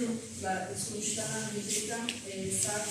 yıkımla sonuçlanan bir deprem e, saat,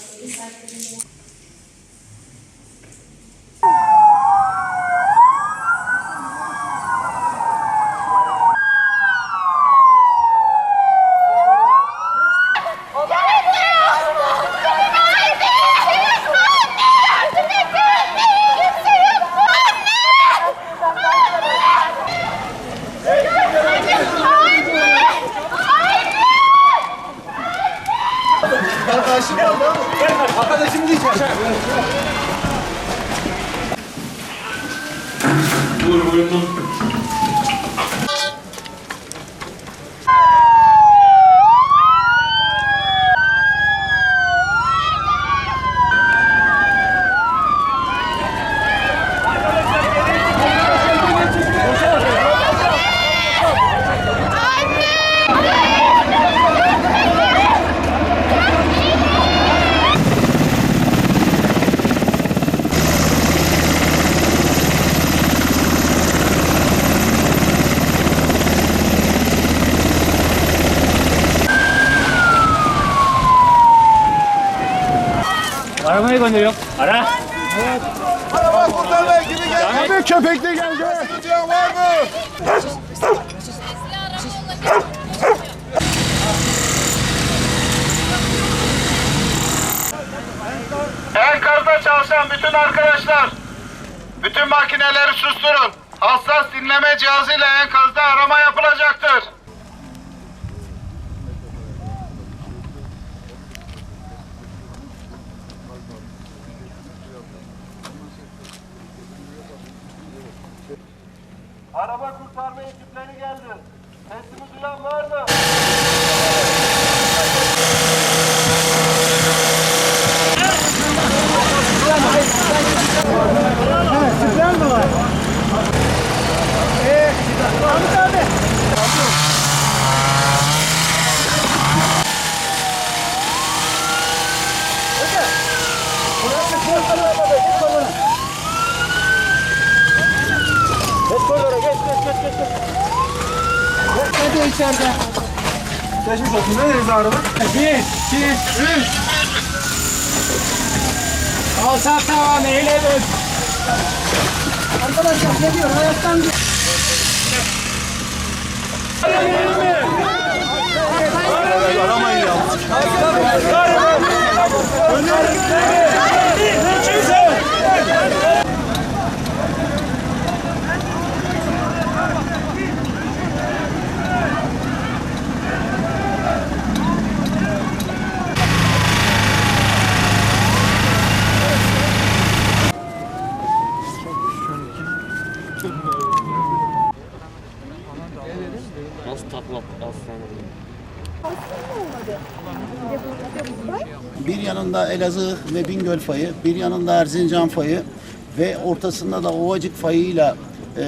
Ідіть, ваше! Бурбульно. Gönderiyorum. Ara. Araba kurtarma ekibi geldi. Abi köpek de geldi. Sıkıntı var mı? Enkazda çalışan bütün arkadaşlar, bütün makineleri susturun. Hassas dinleme cihazıyla enkazda arama yapılacaktır. Araba kurtarma ekipleri geldi. Sesimi duyan var mı? Geçmiş olsun. Nereniz ağrıdı? Bir, iki, üç. Alçak tavan eğilelim. Arkadaşlar geliyor. Hayattan Aramayın ya. Nasıl takla aslanım? Bir yanında Elazığ ve Bingöl fayı, bir yanında Erzincan fayı ve ortasında da Ovacık fayıyla e,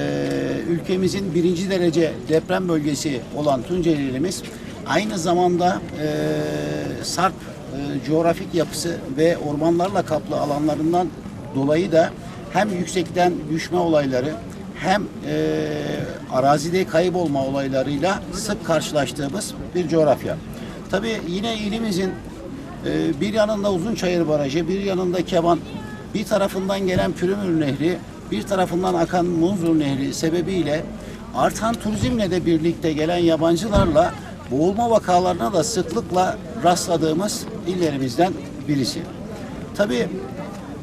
ülkemizin birinci derece deprem bölgesi olan Tunceli ilimiz aynı zamanda e, sarp e, coğrafik yapısı ve ormanlarla kaplı alanlarından dolayı da hem yüksekten düşme olayları hem e, arazide kaybolma olaylarıyla sık karşılaştığımız bir coğrafya. Tabii yine ilimizin ee, bir yanında Uzunçayır Barajı, bir yanında Keban, bir tarafından gelen Pürümür Nehri, bir tarafından akan Munzur Nehri sebebiyle artan turizmle de birlikte gelen yabancılarla boğulma vakalarına da sıklıkla rastladığımız illerimizden birisi. Tabii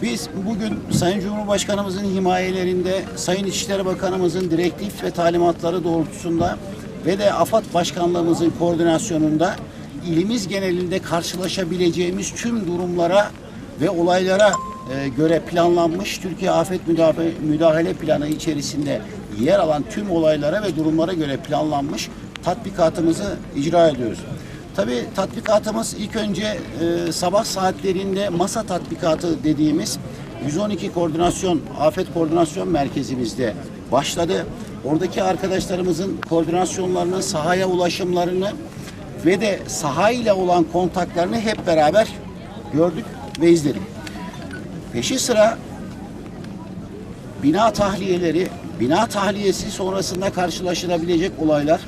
biz bugün Sayın Cumhurbaşkanımızın himayelerinde, Sayın İçişleri Bakanımızın direktif ve talimatları doğrultusunda ve de AFAD Başkanlığımızın koordinasyonunda ilimiz genelinde karşılaşabileceğimiz tüm durumlara ve olaylara e, göre planlanmış Türkiye Afet Müdahale, Müdahale Planı içerisinde yer alan tüm olaylara ve durumlara göre planlanmış tatbikatımızı icra ediyoruz. Tabii tatbikatımız ilk önce e, sabah saatlerinde masa tatbikatı dediğimiz 112 koordinasyon, afet koordinasyon merkezimizde başladı. Oradaki arkadaşlarımızın koordinasyonlarını, sahaya ulaşımlarını ve de sahayla olan kontaklarını hep beraber gördük ve izledik. Peşi sıra bina tahliyeleri, bina tahliyesi sonrasında karşılaşılabilecek olaylar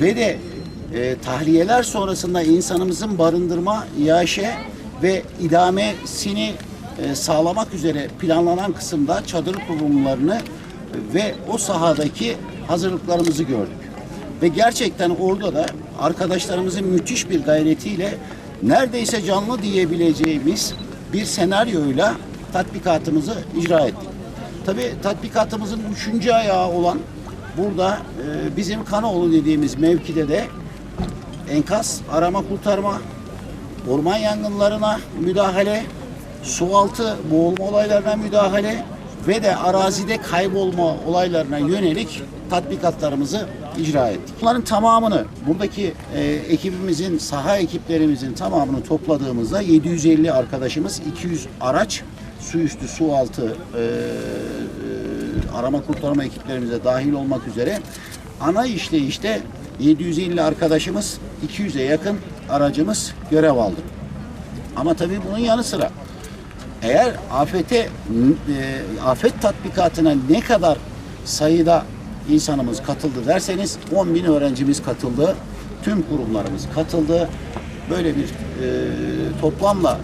ve de e, tahliyeler sonrasında insanımızın barındırma, iaşe ve idamesini e, sağlamak üzere planlanan kısımda çadır kurumlarını ve o sahadaki hazırlıklarımızı gördük. Ve gerçekten orada da arkadaşlarımızın müthiş bir gayretiyle neredeyse canlı diyebileceğimiz bir senaryoyla tatbikatımızı icra ettik. Tabii tatbikatımızın üçüncü ayağı olan burada e, bizim Kanaoğlu dediğimiz mevkide de enkaz arama kurtarma, orman yangınlarına müdahale, sualtı boğulma olaylarına müdahale ve de arazide kaybolma olaylarına yönelik tatbikatlarımızı icra ettik. Bunların tamamını buradaki e, ekibimizin, saha ekiplerimizin tamamını topladığımızda 750 arkadaşımız, 200 araç, su üstü, su altı e, e, arama kurtarma ekiplerimize dahil olmak üzere ana işleyişte 750 arkadaşımız, 200'e yakın aracımız görev aldı. Ama tabii bunun yanı sıra eğer afete e, afet tatbikatına ne kadar sayıda insanımız katıldı derseniz 10 bin öğrencimiz katıldı. Tüm kurumlarımız katıldı. Böyle bir e, toplamla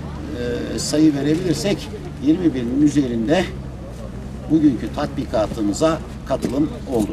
e, sayı verebilirsek 20 binin üzerinde bugünkü tatbikatımıza katılım oldu.